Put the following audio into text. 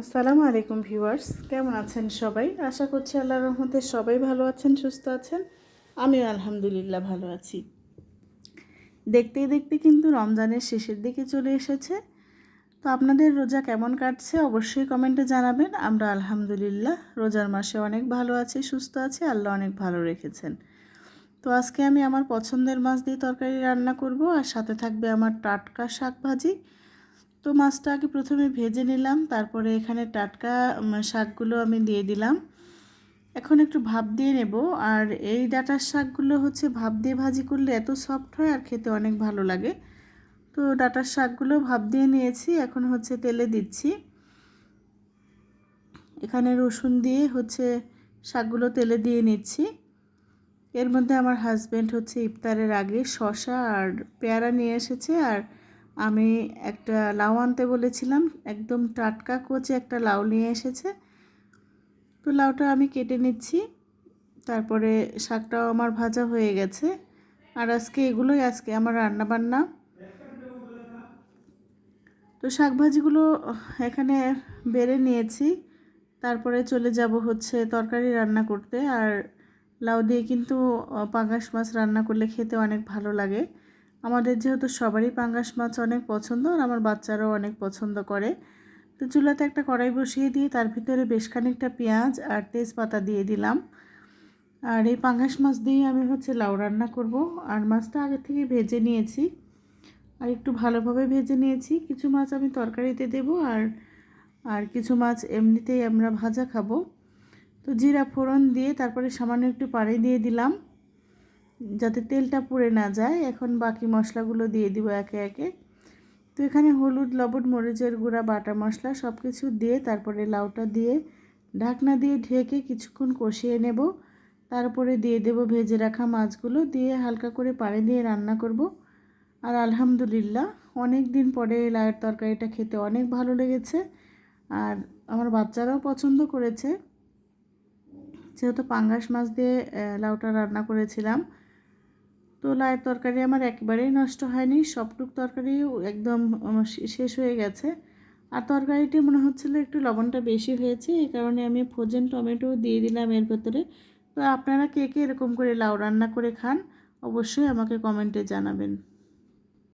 আসসালামু আলাইকুম ভিউয়ার্স, কেমন আছেন সবাই? আশা করছি আল্লাহর রহমতে সবাই ভালো আছেন, সুস্থ আছেন। আমিও আলহামদুলিল্লাহ ভালো আছি। দেখতে দেখতে কিন্তু রমজানের শেষের দিকে চলে এসেছে। তো আপনাদের রোজা কেমন কাটছে অবশ্যই কমেন্টে জানাবেন। আমরা আলহামদুলিল্লাহ রোজার মাসে অনেক ভালো আছি, সুস্থ আছি, আল্লাহ অনেক ভালো রেখেছেন। তো আজকে আমি আমার পছন্দের মাছ দিয়ে তরকারি রান্না করব আর সাথে থাকবে আমার টাটকা শাক ভাজি। তো মাছটা আগে প্রথমে ভেজে নিলাম, তারপরে এখানে টাটকা শাকগুলো আমি দিয়ে দিলাম। এখন একটু ভাপ দিয়ে নেব, আর এই ডাটার শাকগুলো হচ্ছে ভাপ দিয়ে ভাজি করলে এত সফট হয় আর খেতে অনেক ভালো লাগে। তো ডাটার শাকগুলো ভাপ দিয়ে নিয়েছি, এখন হচ্ছে তেলে দিচ্ছি। এখানে রসুন দিয়ে হচ্ছে শাকগুলো তেলে দিয়ে নিচ্ছি। এর মধ্যে আমার হাজব্যান্ড হচ্ছে ইফতারের আগে শশা আর পেয়ারা নিয়ে এসেছে, আর আমি একটা লাউ আনতে বলেছিলাম, একদম টাটকা কোচে একটা লাউ নিয়ে এসেছে। তো লাউটা আমি কেটে নিচ্ছি, তারপরে শাকটাও আমার ভাজা হয়ে গেছে। আর আজকে এগুলোই আজকে আমার রান্না বান্না তো শাক ভাজিগুলো এখানে বেড়ে নিয়েছি, তারপরে চলে যাব হচ্ছে তরকারি রান্না করতে। আর লাউ দিয়ে কিন্তু পাঙ্গাস মাছ রান্না করলে খেতে অনেক ভালো লাগে। আমাদের যেহেতু সবারই পাঙ্গাস মাছ অনেক পছন্দ আর আমার বাচ্চারাও অনেক পছন্দ করে, তো চুলাতে একটা কড়াই বসিয়ে দিয়ে তার ভিতরে বেশ খানিকটা পেঁয়াজ আর তেজপাতা দিয়ে দিলাম। আর এই পাঙ্গাস মাছ দিয়ে আমি হচ্ছে লাউ রান্না করব। আর মাছটা আগে থেকে ভেজে নিয়েছি। আর একটু ভালোভাবে ভেজে নিয়েছি। কিছু মাছ আমি তরকারিতে দেব আর আর কিছু মাছ এমনিতেই আমরা ভাজা খাব। তো জিরা ফোড়ন দিয়ে তারপরে সামান্য একটু পানি দিয়ে দিলাম। যাতে তেলটা পুড়ে না যায়, এখন বাকি মশলাগুলো দিয়ে দিব একে একে। তো এখানে হলুদ, লবণ, মরিচের গুঁড়া, বাটা মশলা সব কিছু দিয়ে তারপরে লাউটা দিয়ে ঢাকনা দিয়ে ঢেকে কিছুক্ষণ কষিয়ে নেব। তারপরে দিয়ে দেব ভেজে রাখা মাছগুলো, দিয়ে হালকা করে পানি দিয়ে রান্না করব। আর আলহামদুলিল্লাহ অনেক দিন পরে লাউয়ের তরকারিটা খেতে অনেক ভালো লেগেছে। আর আমার বাচ্চারাও পছন্দ করেছে। যেহেতু পাঙ্গাস মাছ দিয়ে লাউটা রান্না করেছিলাম তো লায়ের তরকারি আমার একবারেই নষ্ট হয়নি, সবটুক তরকারি একদম শেষ হয়ে গেছে। আর তরকারিটি মনে হচ্ছিল একটু লবণটা বেশি হয়েছে, এই কারণে আমি ফ্রোজেন টমেটো দিয়ে দিলাম এর ভেতরে। তো আপনারা কে কে এরকম করে লাউ রান্না করে খান, অবশ্যই আমাকে কমেন্টে জানাবেন।